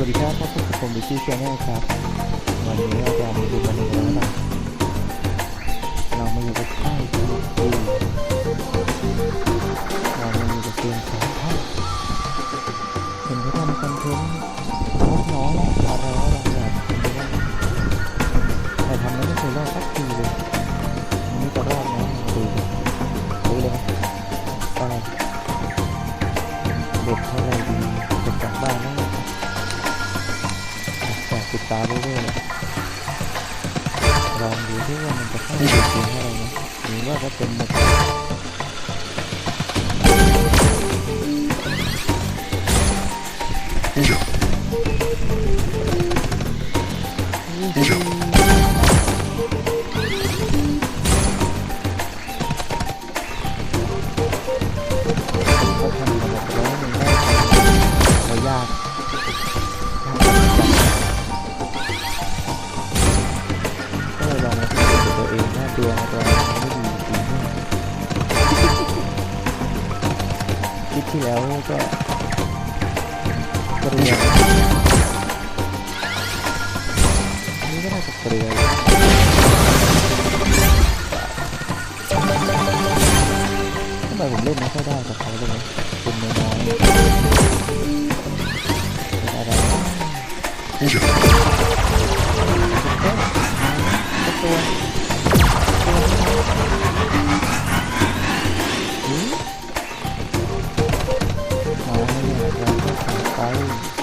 วัสดีครับพบกับผมบิชี่ชแนลครับ วันนี้อาจารย์มีดูกันอีกแล้วนะเรามาอยู่กับค่ายที่เรามาอยู่กับเกมสายท่าเห็นเขาทำคอนเทนต์ ตาเรื่อยๆลองดูที่ว่ามันจะเข้าจริงอะไราไหรือว่าจะเป็นหมดเข แล้วก็เกลืออันนี้ก็น่าจะเกลืออยู่ทำไมผมเล่นไม่ค่อยได้กับเขาเลยคุณน้อยอะไรนะตัว ก็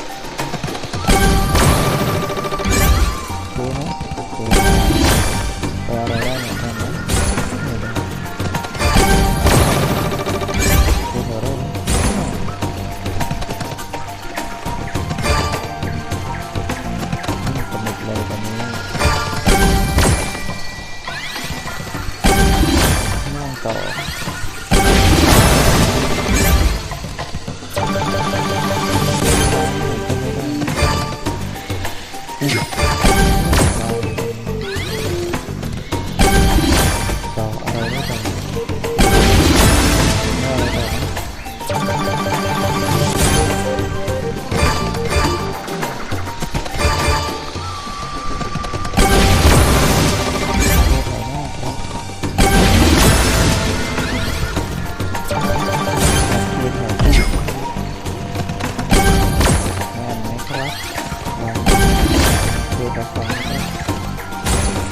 รับฟังนะครับ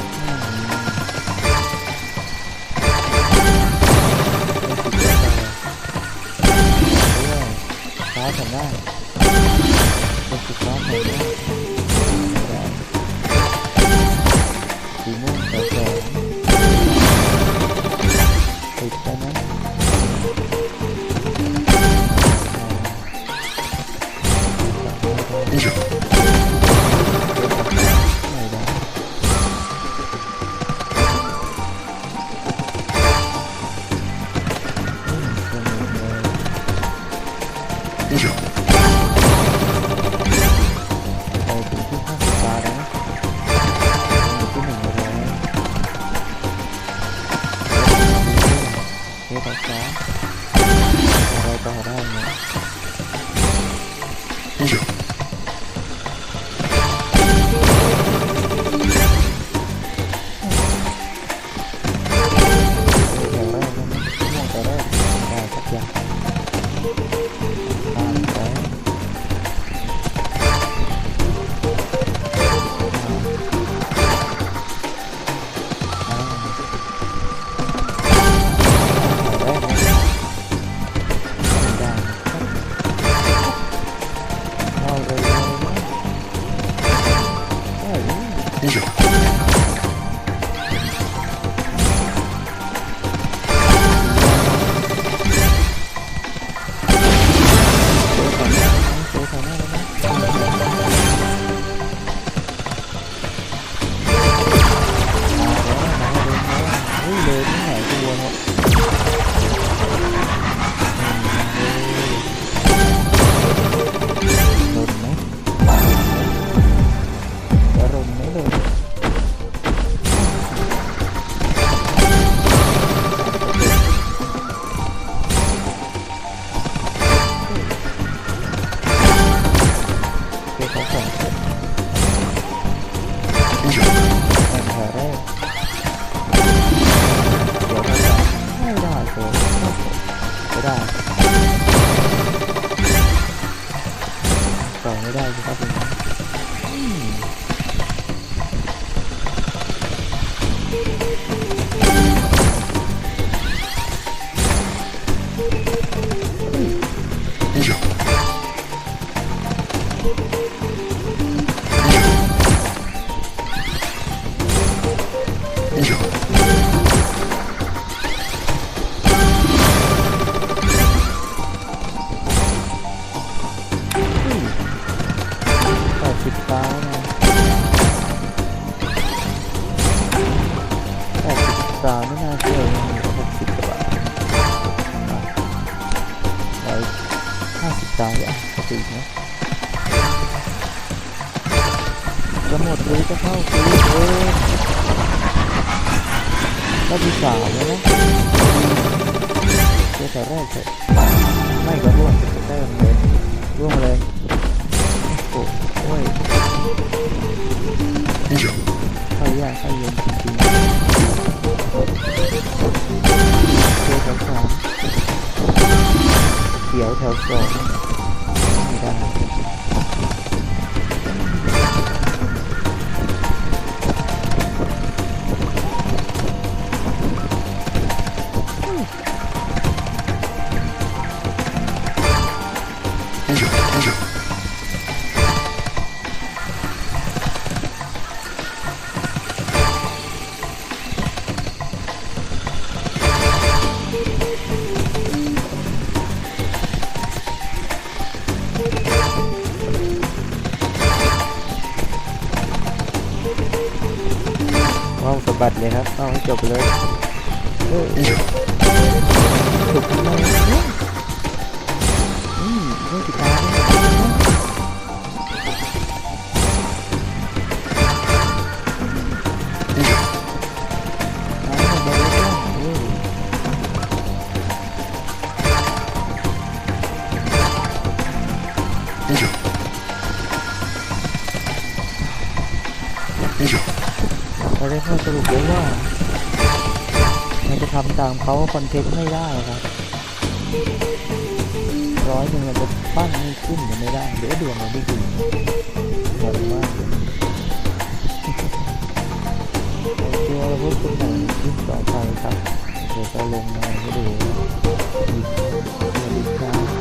ฟ้าทำได้เป็นสุดฟ้าทำได้ เฮ้ย ต่อไม่ได้สิครับผม ห้าสิบตาเนี่ยปกตินะจะหมดเลยจะเข้าฟรีเออก็ที่สามแล้วนะเจอแต่แรกเลยไม่ก็ร่วงจะเติมเลย ไม่ ได้ว้าวสะบัดเลยครับ เอาให้จบไปเลยเออถูกทำไมเนี่ยอืมเรื่องติดตาม เราได้ข้อสรุปเลยว่าเราจะทำตามเขาคอนเทนต์ไม่ได้ครับร้อยหนึ่งเราจะปั้นไม่ขึ้นยังไม่ได้เดี๋ยวดวงเราไม่ดีงงมากเลยโอเคเราพูดคุยกันคลิปต่อไปครับเดี๋ยวจะลงมาให้ดูอีกสวัสดีครับ